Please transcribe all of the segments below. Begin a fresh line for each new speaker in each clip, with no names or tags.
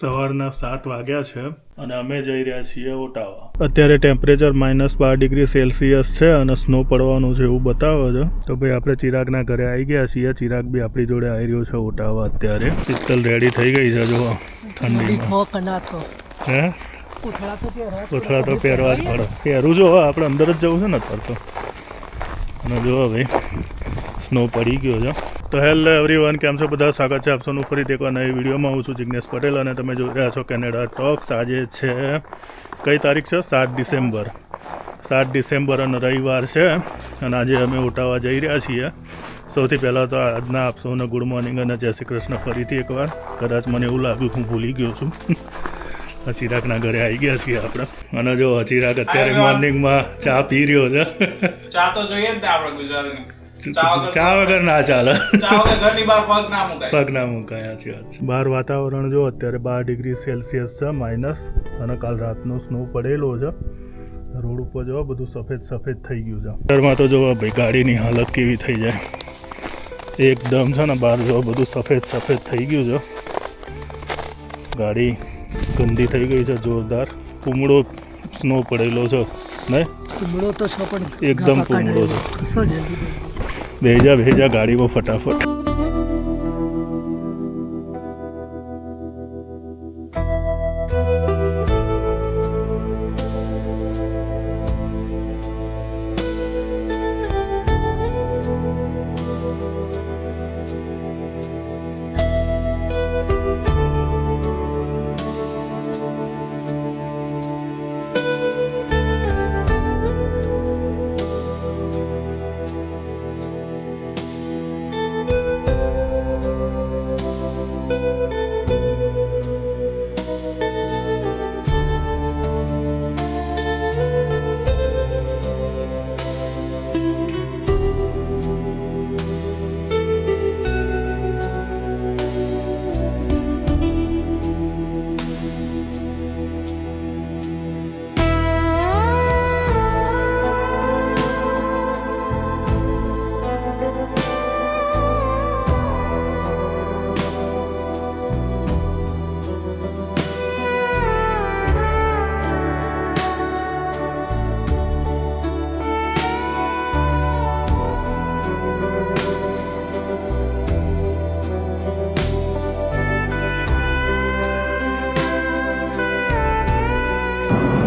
સવારના સાત વાગ્યા છે. અને અમે જઈ રહ્યા છીએ ઓટાવા. અત્યારે ટેમ્પરેચર માઇનસ બાર ડિગ્રી સેલ્સિયસ છે અને સ્નો પડવાનું છે એવું બતાવે છે. તો ભાઈ આપણે ચિરાગના ઘરે આવી ગયા છીએ. ચિરાગ બી આપણી જોડે આવી રહ્યો છે ઓટાવા અત્યારે. શીતલ રેડી થઈ ગઈ છે જો
ઠંડી
હે? કોથળા તો પહેરવા જ પડે. પહેરું જો આપણે અંદર જ જવું છે ને અત્યારે તો. અને જો ભાઈ સ્નો પડી ગયો છે. તો હેલો એવરીવન કેમ છો? બધા સ્વાગત છે આપસોનું ફરીથી એકવાર નવી વિડીયોમાં. હું છું જિજ્ઞેશ પટેલ અને તમે જોઈ રહ્યા છો કેનેડા ટોક્સ આજે છે કઈ તારીખ છે? સાત ડિસેમ્બર. સાત ડિસેમ્બર અને રવિવાર છે અને આજે અમે ઉઠાવવા જઈ રહ્યા છીએ. સૌથી પહેલાં તો આજના આપ સૌને ગુડ મોર્નિંગ અને જય શ્રી કૃષ્ણ ફરીથી એકવાર. કદાચ મને એવું લાગ્યું હું ભૂલી ગયો છું. ચિરાગના ઘરે આવી ગયા છીએ આપણે. અને જો ચિરાગ અત્યારે મોર્નિંગમાં ચા પી રહ્યો છે.
ચા તો જોઈએ જ ને આપણે ગુજરાતની. ચા વગર
ના ચાલે.
પગ ના મુકાય.
પગ ના છે. બહાર વાતાવરણ જો અત્યારે બાર ડિગ્રી સેલ્સિયસ છે માઇનસ અને કાલ રાતનો સ્નો પડેલો છે. રોડ ઉપર જો બધું સફેદ સફેદ થઈ ગયું છે. ઘરમાં તો જો ભાઈ ગાડીની હાલત કેવી થઈ જાય. એકદમ છે ને બહાર જો બધું સફેદ સફેદ થઈ ગયું છે. ગાડી ગંદી થઈ ગઈ છે જોરદાર. કુમળો સ્નો પડેલો છે ને?
કુમળો તો છો પણ
એકદમ કુમળો છે. ભેજા ભેજા ગાડીમાં ફટાફટ.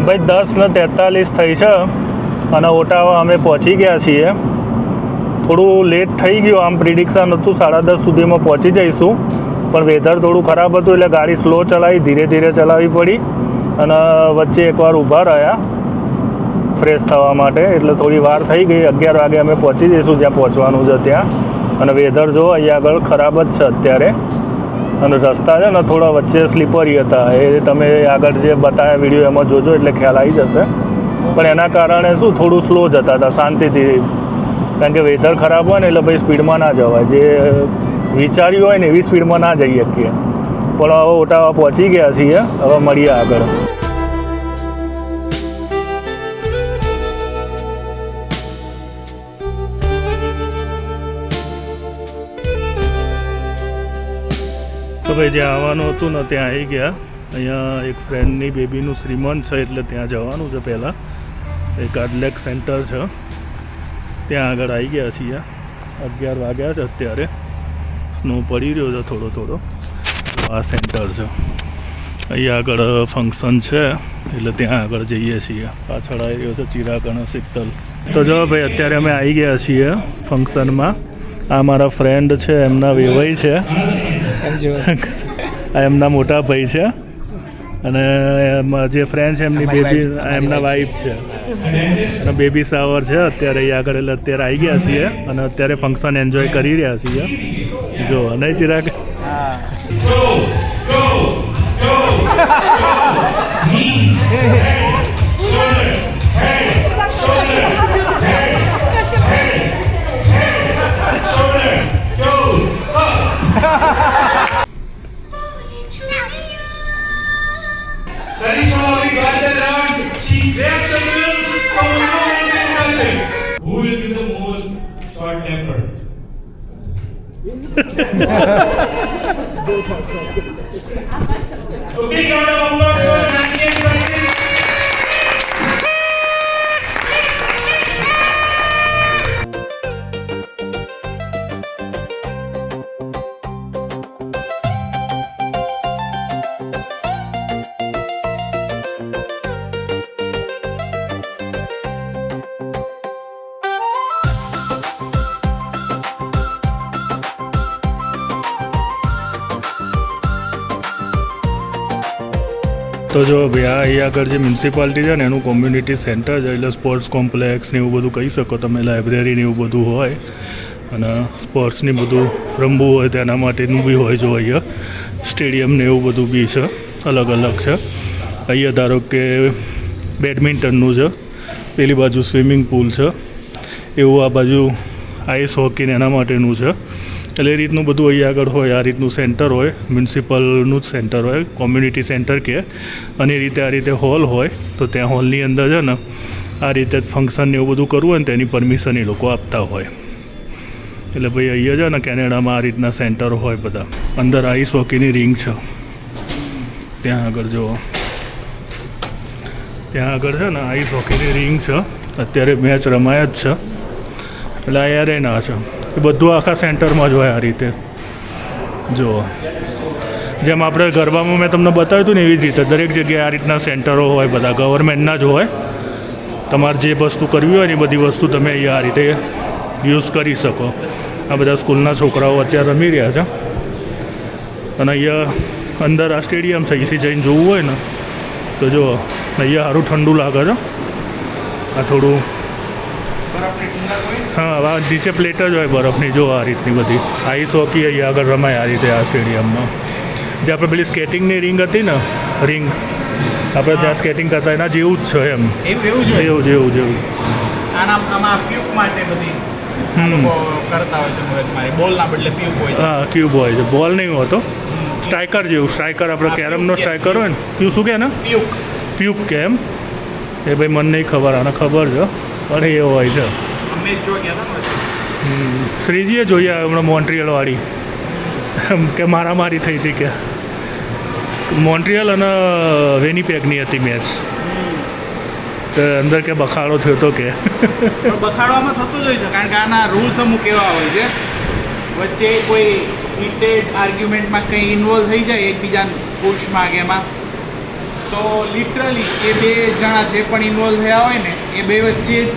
ભાઈ, દસ ને તેતાલીસ થઈ છે અને ઓટાવા અમે પહોંચી ગયા છીએ. થોડું લેટ થઈ ગયું, આમ પ્રિડિક્શન હતું સાડા દસ સુધીમાં પહોંચી જઈશું. પણ વેધર થોડું ખરાબ હતું એટલે ગાડી સ્લો ચલાવી, ધીરે ધીરે ચલાવવી પડી અને વચ્ચે એકવાર ઊભા રહ્યા ફ્રેશ થવા માટે. એટલે થોડી વાર થઈ ગઈ, અગિયાર વાગે અમે પહોંચી જઈશું જ્યાં પહોંચવાનું છે ત્યાં. અને વેધર જો અહીંયા આગળ ખરાબ જ છે અત્યારે. અને રસ્તા છે ને, થોડા વચ્ચે સ્લીપરી હતા. એ તમે આગળ જે બતાવ્યા વીડિયો એમાં જોજો, એટલે ખ્યાલ આવી જશે. પણ એના કારણે શું, થોડું સ્લો જતા હતા શાંતિથી. કારણ કે વેધર ખરાબ હોય ને, એટલે ભાઈ સ્પીડમાં ના જવાય. જે વિચાર્યું હોય ને, એવી સ્પીડમાં ના જઈ શકીએ. પણ હવે ઓટાવા પહોંચી ગયા છીએ, હવે મળીએ આગળ. તો ભાઈ જ્યાં આવવાનું હતું ને ત્યાં આવી ગયા. અહીંયા એક ફ્રેન્ડની બેબીનું શ્રીમંત છે એટલે ત્યાં જવાનું છે પહેલાં. એક અડલેક સેન્ટર છે. ત્યાં આગળ આવી ગયા છીએ. અગિયાર વાગ્યા છે અત્યારે. સ્નો પડી રહ્યો છે થોડો થોડો. આ સેન્ટર છે. અહીંયા આગળ ફંક્શન છે. એટલે ત્યાં આગળ જઈએ છીએ. પાછળ આવી રહ્યો છે ચિરાગ અને શીતલ. તો જો ભાઈ, અત્યારે અમે આવી ગયા છીએ ફંક્શનમાં આ મારા ફ્રેન્ડ છે, એમના વેવાઈ છે. આ એમના મોટા ભાઈ છે. અને એમાં જે ફ્રેન્ડ છે એમની બેબી એમના વાઈફ છે. અને બેબી સાવર છે. અત્યારે અહીં આગળ એટલે અત્યારે આવી ગયા છીએ. અને અત્યારે ફંક્શન એન્જોય કરી રહ્યા છીએ. જો અને ચિરાગ?
Very 哈哈哈哈哈哈！OK，加油！
તો જો ભાઈ, આ અહીંયા આગળ જે મ્યુનિસિપાલિટી છે ને, એનું કોમ્યુનિટી સેન્ટર છે, એટલે સ્પોર્ટ્સ કોમ્પ્લેક્સ ને એવું બધું કહી શકો તમે લાઇબ્રેરી ને એવું બધું હોય, અને સ્પોર્ટ્સની બધું રમવું હોય તેના માટેનું બી હોય જો અહીંયા. સ્ટેડિયમ ને એવું બધું બી છે, અલગ અલગ છે. અહીંયા ધારો કે બેડમિન્ટનનું છે, પેલી બાજુ સ્વિમિંગ પુલ છે, એવું આ બાજુ આઈસ હોકી ને એના માટેનું છે. એટલે એ રીતનું બધું અહીંયા આગળ હોય, આ રીતનું સેન્ટર હોય, મ્યુનિસિપલનું જ સેન્ટર હોય, કોમ્યુનિટી સેન્ટર કે, અને એ રીતે આ રીતે હોલ હોય, તો ત્યાં હોલની અંદર છે ને, આ રીતે ફંક્શન ને એવું બધું કરવું હોય ને, તેની પરમિશન એ લોકો આપતા હોય. એટલે ભાઈ અહીંયા છે ને, કેનેડામાં આ રીતના સેન્ટરો હોય બધા. અંદર આઈસ હોકીની રિંગ છે. ત્યાં આગળ જુઓ. ત્યાં આગળ છે ને, આઈસ હોકીની રિંગ છે. અત્યારે મેચ રમાય જ છે. એટલે આ એરેના છે. એ બધું આખા સેન્ટરમાં જ હોય આ રીતે. જુઓ. જેમ આપણે ગરબામાં મેં તમને બતાવ્યું હતું ને એવી જ રીતે, દરેક જગ્યાએ આ રીતના સેન્ટરો હોય, બધા ગવર્મેન્ટના જ હોય. તમારે જે વસ્તુ કરવી હોય ને એ બધી વસ્તુ તમે અહીંયા આ રીતે યુઝ કરી શકો. આ બધા સ્કૂલના છોકરાઓ અત્યારે રમી રહ્યા છે. અને અહીંયા અંદર આ સ્ટેડિયમ છે, અહીંથી જઈને જોવું હોય ને, તો જો અહીંયા સારું ઠંડુ લાગે છે. આ થોડું હા નીચે પ્લેટ જ હોય બરફની જો આ રીતની બધી. આઈસ હોકી અહીંયા આગળ રમાય આ રીતે આ સ્ટેડિયમમાં જે આપણે પેલી સ્કેટિંગની રિંગ હતી ને રિંગ આપણે ત્યાં સ્કેટિંગ કરતા એના જેવું જ છે એમ.
એવું એવું
જેવું જેવું હા ક્યુબ હોય છે. બોલ નહીં હોતો. સ્ટ્રાઇકર જેવું સ્ટ્રાઇકર આપણે કેરમનો સ્ટ્રાઇકર હોય ને. ક્યુ શું કે ને
પ્યુક
પ્યુક કે એમ એ ભાઈ મને નહીં ખબર આને ખબર છે. પણ એ હોય છે.
અમે જોવા ગયા હતા
શ્રીજીએ જોઈએ હમણાં મોન્ટ્રિયલવાળી. વાળી કે મારામારી થઈ હતી કે. મોન્ટ્રિયલ અને વેનીપેગની હતી મેચ. તો અંદર કે બખાડો થયો તો કે.
બખાડવામાં થતું જ હોય છે કારણ કે આના રૂલ્સ અમુક એવા હોય છે. વચ્ચે કોઈ હીટેડ આર્ગ્યુમેન્ટમાં કંઈ ઇન્વોલ્વ થઈ જાય એકબીજા પુરુષમાં કે એમાં. તો લિટરલી એ બે જણા જે પણ ઇન્વોલ્વ થયા હોય ને એ બે વચ્ચે જ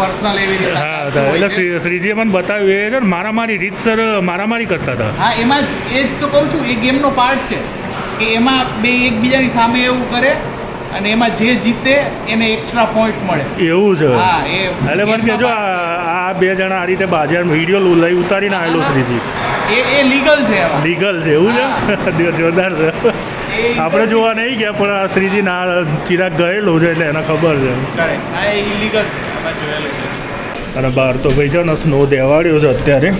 પર્સનલ એવી રીતે
હા એટલે. શ્રીજીએ મને બતાવ્યું એ છે ને મારામારી રીતસર મારામારી કરતા હતા.
હા એમાં જ એ જ તો કહું છું એ ગેમનો પાર્ટ છે. કે એમાં બે એકબીજાની સામે એવું કરે અને એમાં જે જીતે એને એક્સ્ટ્રા પોઈન્ટ મળે.
એવું છે.
હા એ
એટલે મને કહેજો આ આ બે જણા આ રીતે બાજાર વીડિયો લઈ ઉતારીને આવેલો શ્રીજી.
એ એ લીગલ છે
લીગલ છે એવું છે? જોરદાર છે. આપણે જોવા નહીં ગયા પણ આ શ્રીજી ના ચિરાગ ગયેલો છે એટલે એને ખબર છે. અને બહાર તો ભાઈ છે ને સ્નો દેવાડ્યો છે અત્યારે.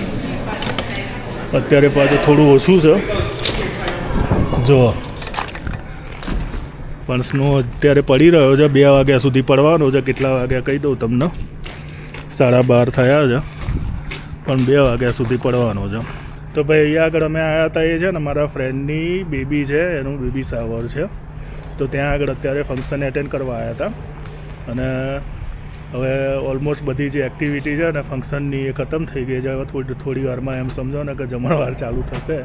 અત્યારે પાછું થોડું ઓછું છે. જો. પણ સ્નો અત્યારે પડી રહ્યો છે બે વાગ્યા સુધી પડવાનો છે કેટલા વાગ્યા કહી દઉં તમને. સાડા બાર થયા છે પણ બે વાગ્યા સુધી પડવાનો છે. તો ભાઈ, અહીંયા આગળ અમે આવ્યા હતા એ છે ને મારા ફ્રેન્ડની બેબી છે, એનું બેબી સાવર છે. તો ત્યાં આગળ અત્યારે ફંક્શન એટેન્ડ કરવા આવ્યા હતા. અને હવે ઓલમોસ્ટ બધી જે એક્ટિવિટી છે ને ફંક્શનની એ ખતમ થઈ ગઈ છે. હવે થોડી થોડી વારમાં એમ સમજો ને કે જમણવાર ચાલુ થશે.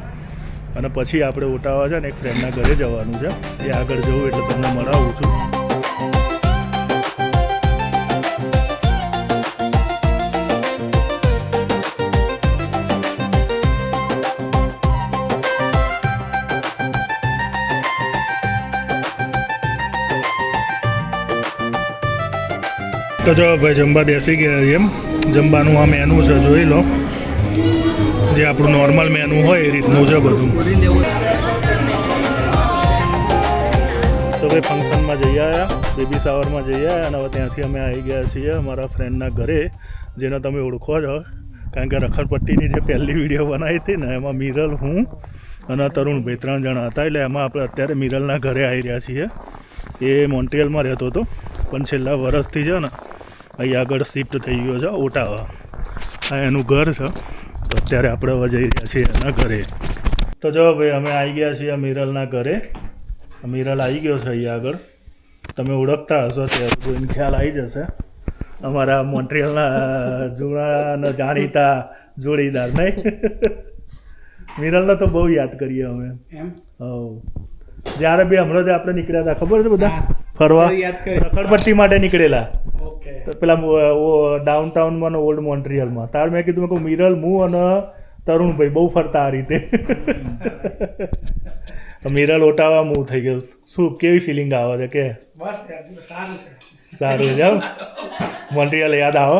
અને પછી આપણે ઓટાવા છે ને એક ફ્રેન્ડના ઘરે જવાનું છે. એ આગળ જવું એટલે તમને મળાવું છું. તો જો ભાઈ જમવા બેસી ગયા એમ. જમવાનું આ મેનુ છે, જોઈ લો. જે આપણું નોર્મલ મેનુ હોય એ રીતનું છે બધું. તો ભાઈ ફંક્શનમાં જઈ આવ્યા બેબી સાવરમાં જઈ આવ્યા અને હવે ત્યાંથી અમે આવી ગયા છીએ અમારા ફ્રેન્ડના ઘરે, જેને તમે ઓળખો છો કારણ કે રખડપટ્ટીની જે પહેલી વીડિયો બનાવી હતી ને, એમાં મિરલ હું અને તરુણભાઈ ત્રણ જણા હતા. એટલે એમાં આપણે અત્યારે મિરલના ઘરે આવી રહ્યા છીએ. એ મોન્ટ્રિયલમાં રહેતો હતો. પણ છેલ્લા વર્ષથી છે ને અહીં આગળ શિફ્ટ થઈ ગયો છે ઓટાવા. આ એનું ઘર છે. તો અત્યારે આપણે હવે જઈ રહ્યા છીએ એના ઘરે. તો જો ભાઈ અમે આવી ગયા છીએ મિરલના ઘરે. મિરલ આવી ગયો છે અહીંયા આગળ. તમે ઓળખતા હશો ત્યારે કોઈને ખ્યાલ આવી જશે. અમારા મોન્ટ્રિયલના જૂના જાણીતા જોડીદાર નહીં? મિરલને તો બહુ યાદ કરીએ અમે.
એમ?
હવ જ્યારે બી હમણાં જ આપણે નીકળ્યા હતા ખબર છે બધા? ફરવા? રખડપટ્ટી માટે નીકળેલા. પેલા ડાઉન ટાઉનમાં અને ઓલ્ડ મોન્ટ્રીયલમાં તાર મેં કીધું મેં કહું મિરલ હું અને તરુણભાઈ બહુ ફરતા આ રીતે. મિરલ ઓટાવા હું થઈ ગયો. શું કેવી ફિલિંગ આવે છે કે?
બસ સારું છે.
મોન્ટ્રિયલ યાદ આવે?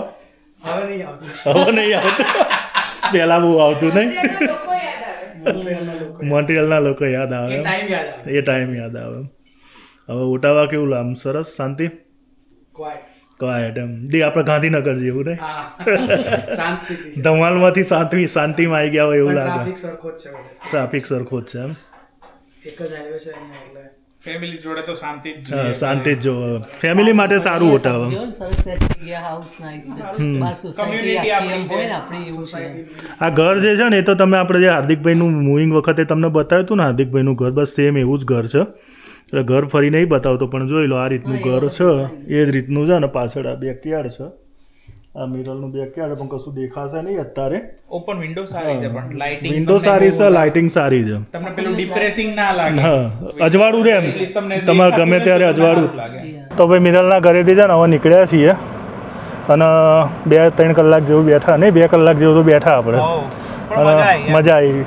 હવે નહીં આવતું.
હવે નહીં આવતું? પહેલાં બહુ આવતું નહીં?
મોન્ટ્રીયલના લોકો
યાદ આવે
એ ટાઈમ યાદ આવે.
હવે ઓટાવા કેવું આમ સરસ? શાંતિ?
ક્વાય
ક્વાયટ એમ દી આપણે ગાંધીનગર જેવું ને
હા. શાંત સ્થિતિ
ધમાલમાંથી શાંતિ શાંતિમાં આવી ગયા હોય એવું લાગે.
ટ્રાફિક સરખો જ છે બધે.
ટ્રાફિક સરખો જ છે એમ.
એક જ હાઈવે છે એટલે.
ફેમિલી જોડે તો શાંતિ જ.
શાંતિ જ જો ફેમિલી માટે સારું
હોટલ.
આ ઘર જે છે ને એ તો તમે આપણે જે હાર્દિકભાઈનું મૂવિંગ વખતે તમને બતાવ્યું હતું ને હાર્દિકભાઈનું ઘર બસ સેમ એવું જ ઘર છે. એટલે ઘર ફરી નહીં બતાવતો પણ જોઈ લો આ રીતનું ઘર છે. એ જ રીતનું છે ને પાછળ આ બેકયાર્ડ છે. આ મિરલનું બેકયાર્ડ પણ કશું દેખાશે નહીં અત્યારે.
ઓપન વિન્ડો સારી છે પણ લાઇટિંગ
વિન્ડો સારી છે લાઇટિંગ સારી છે.
તમને પેલું ડિપ્રેસિંગ ના લાગે.
હા અજવાળું રે તમારે ગમે ત્યારે અજવાળું. તો ભાઈ મિરલના ઘરેથી છે ને હવે નીકળ્યા છીએ. અને બે ત્રણ કલાક જેવું બેઠા નહીં બે કલાક જેવું તો બેઠા આપણે.
મજા
અને
આવી.
મજા આવી.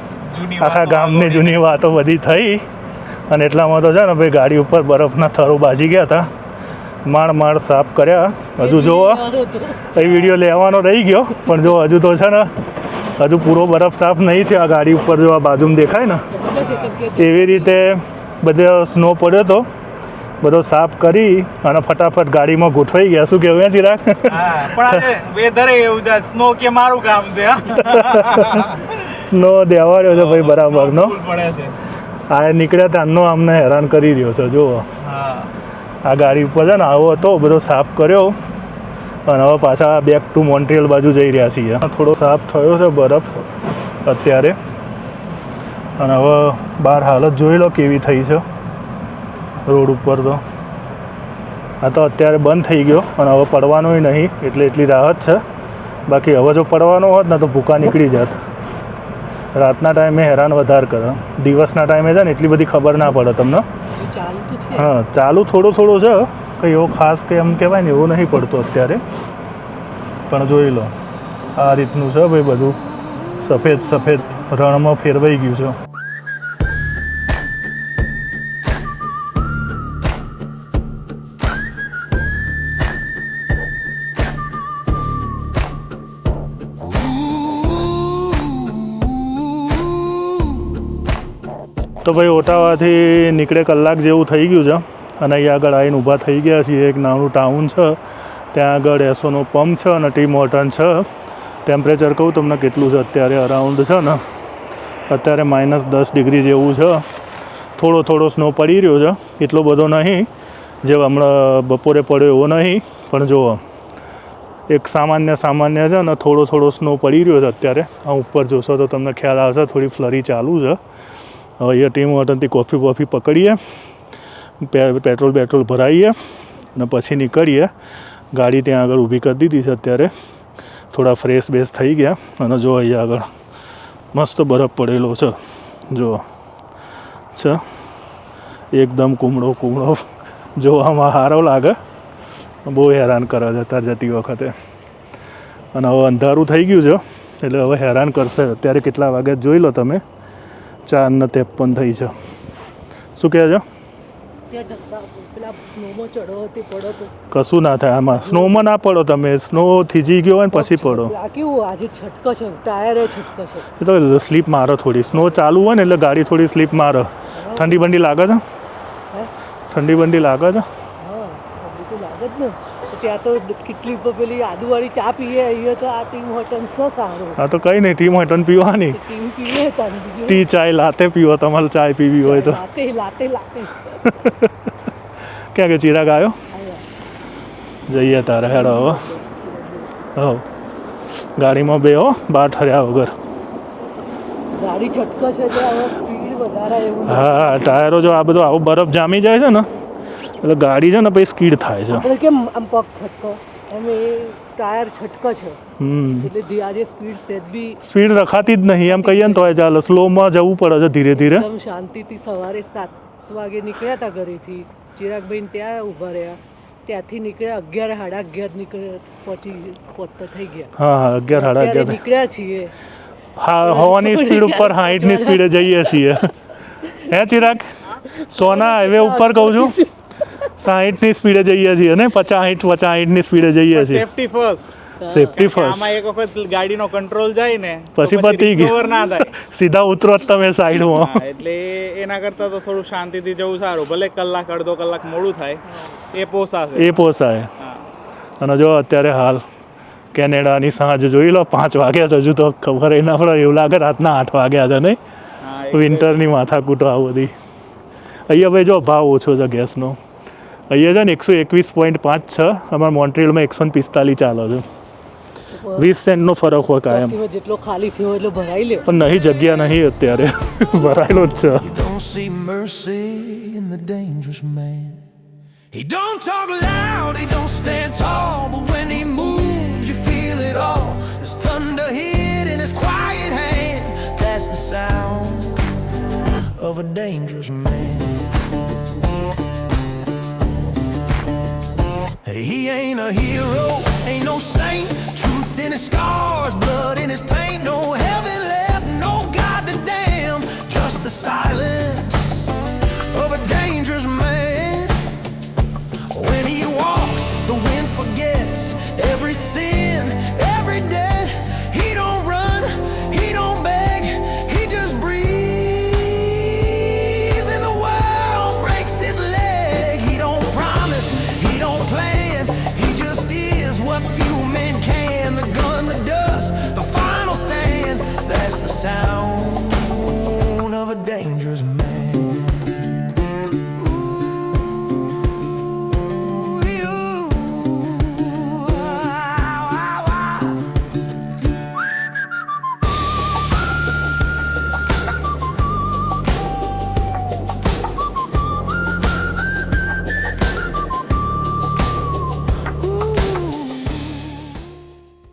આખા ગામની જૂની વાતો બધી થઈ. અને એટલામાં તો છે ને ભાઈ ગાડી ઉપર બરફના થરો બાજી ગયા હતા. માણ માણ સાફ કર્યા. હજુ જોવો. એ વીડિયો લેવાનો રહી ગયો. પણ જો હજુ તો છે ને હજુ પૂરો બરફ સાફ નહીં થયો. આ ગાડી ઉપર જો આ બાજુમાં દેખાય ને એવી રીતે બધો સ્નો પડ્યો તો બધો સાફ કરી અને ફટાફટ ગાડીમાં ગોઠવાઈ ગયા. શું કેવું ચિરાગ?
પણ વેધર એવું છે. સ્નો કે મારું કામ છે.
સ્નો દેવાડ્યો છે ભાઈ બરાબરનો.
પડે છે.
આ નીકળ્યા ત્યાંનો અમને હેરાન કરી રહ્યો છે જુઓ.
હા.
આ ગાડી ઉપર છે ને આવો હતો બધો સાફ કર્યો. અને હવે પાછા બેક ટુ મોન્ટ્રીયલ બાજુ જઈ રહ્યા છીએ. થોડો સાફ થયો છે બરફ અત્યારે. અને હવે બહાર હાલત જોઈ લો કેવી થઈ છે. રોડ ઉપર તો. આ તો અત્યારે બંધ થઈ ગયો અને હવે પડવાનોય નહીં એટલે એટલી રાહત છે. બાકી હવે જો પડવાનો હોત ને તો ભૂકા નીકળી જાત. રાતના ટાઈમે હેરાન વધાર કરે. દિવસના ટાઈમે છે ને એટલી બધી ખબર ના પડે તમને. હા ચાલુ થોડું થોડું છે. કંઈ એવો ખાસ કે એમ કહેવાય ને એવું નહીં પડતું અત્યારે. પણ જોઈ લો. આ રીતનું છે ભાઈ બધું. સફેદ સફેદ રણમાં ફેરવાઈ ગયું છે. તો ભાઈ ઓટાવાથી નીકળે કલાક જેવું થઈ ગયું છે. અને અહીંયા આગળ આવીને ઊભા થઈ ગયા છીએ. એક નાનું ટાઉન છે. ત્યાં આગળ એસોનો પંપ છે અને ટી મોર્ટન છે. ટેમ્પરેચર કહું તમને કેટલું છે? અત્યારે અરાઉન્ડ છે ને. અત્યારે માઇનસ દસ ડિગ્રી જેવું છે. થોડો થોડો સ્નો પડી રહ્યો છે. એટલો બધો નહીં, જે હમણાં બપોરે પડ્યો એવો નહીં. પણ જુઓ, એક સામાન્ય સામાન્ય છે ને થોડો થોડો સ્નો પડી રહ્યો છે અત્યારે. આ ઉપર જોશો તો તમને ખ્યાલ આવશે, થોડી ફ્લરી ચાલુ છે. હવે અહીંયા ટીમ હોટલથી કોફી બોફી પકડીએ પેટ્રોલ પેટ્રોલ ભરાઈએ અને પછી નીકળીએ. ગાડી ત્યાં આગળ ઊભી કરી દીધી છે અત્યારે. થોડા ફ્રેશ બેસ થઈ ગયા અને જો અહીંયા આગળ મસ્ત બરફ પડેલો છે. જો, છે. એકદમ કુમળો કુમળો જોવામાં સારો લાગે. બહુ હેરાન કરે છે અત્યારે જતી વખતે. અને હવે અંધારું થઈ ગયું છે, એટલે હવે હેરાન કરશે. અત્યારે કેટલા વાગે જોઈ લો તમે. ચાર ને ત્રેપન થઈ છે. શું કહે છે? કશું ના થાય આમાં. સ્નોમાં ના પડો તમે. સ્નો થીજી ગયો હોય ને પછી પડો.
કેવું? આજે છટકો છે. ટાયર છટકો છે.
તો સ્લીપ મારો થોડી. સ્નો ચાલુ હોય ને એટલે ગાડી થોડી સ્લીપ મારો. ઠંડી બંડી લાગે છે? ઠંડી બંડી લાગે છે?
હા લાગે જ ને. ત્યાં તો કેટલી પેલી આદુવાળી ચા પીએ અહીંયા તો આ ટીમ હોટન સો સારું.
હા તો કંઈ નહીં ટીમ હોટન પીવાની.
ટીમ પીએ
ટી ચાય લાતે પીવો તમારે ચાય પીવી હોય તો.
લાતે લાતે લાતે.
ક્યાં કે ચિરાગ આવ્યો? જઈએ તારે હેડો હવે હવ ગાડીમાં બે હો બહાર ઠર્યા વગર.
ગાડી છટકો છે.
હા ટાયરો જો આ બધો આવો બરફ જામી જાય છે ને એટલે ગાડી છે ને પછી સ્કીડ થાય છે.
આપણે કેમ આમ પગ છટકો? એમ એ ટાયર છટકો છે. એટલે આજે સ્પીડ સેજ બી
સ્પીડ રખાતી જ નહીં એમ કહીએ ને તો ચાલે. સ્લોમાં જવું પડે છે ધીરે ધીરે.
એકદમ શાંતિથી સવારે સાત વાગે નીકળ્યા હતા ઘરેથી. ચિરાગભાઈ ત્યાં ઊભા રહ્યા. ત્યાંથી નીકળ્યા અગિયાર સાડા અગિયાર નીકળ્યા પહોંચી પહોંચતા થઈ ગયા.
હા હા અગિયાર સાડા અગિયાર.
નીકળ્યા છીએ.
હા હવાની સ્પીડ ઉપર હાઈટની સ્પીડે જઈએ છીએ. હે ચિરાગ? સોના હાઈવે ઉપર કહું છું. સાહીઠની સ્પીડે જઈએ છીએ ને? પચાસ સાઠ પચાસ સાઠની સ્પીડે જઈએ છીએ.
સેફટી ફર્સ્ટ
સેફટી ફર્સ્ટ
આમાં એક વખત ગાડીનો કંટ્રોલ જાય ને
પછી પતી ગયું.
ના થાય.
સીધા ઉતરો જ તમે સાઈડમાં.
એટલે એના કરતાં તો થોડું શાંતિથી જવું સારું. ભલે કલાક અડધો કલાક મોડું થાય એ પોસાશે.
એ પોસાય. અને જો અત્યારે હાલ કેનેડાની સાંજ જોઈ લો પાંચ વાગ્યા છે. હજુ તો ખબર એના પડે એવું લાગે રાતના આઠ વાગ્યા છે નહીં? વિન્ટરની માથાકૂટો આ બધી. અહીંયા ભાઈ જો ભાવ ઓછો છે ગેસનો. અહીંયા છે ને એકસો એકવીસ પોઈન્ટ પાંચ છ અમારા મોન્ટ્રીયલમાં એકસો ને પિસ્તાલીસ ચાલે છે વીસ સેન્ટનો ફરક હોય કાયમ
જેટલો ખાલી થયો એટલો ભરાઈ લે
પણ નહીં જગ્યા નહીં અત્યારે ભરાયેલો જ છે.
He don't talk loud, he don't stand tall, but when he moves, you feel it all. There's thunder hid in his quiet hand. That's the sound of a dangerous man. A hero,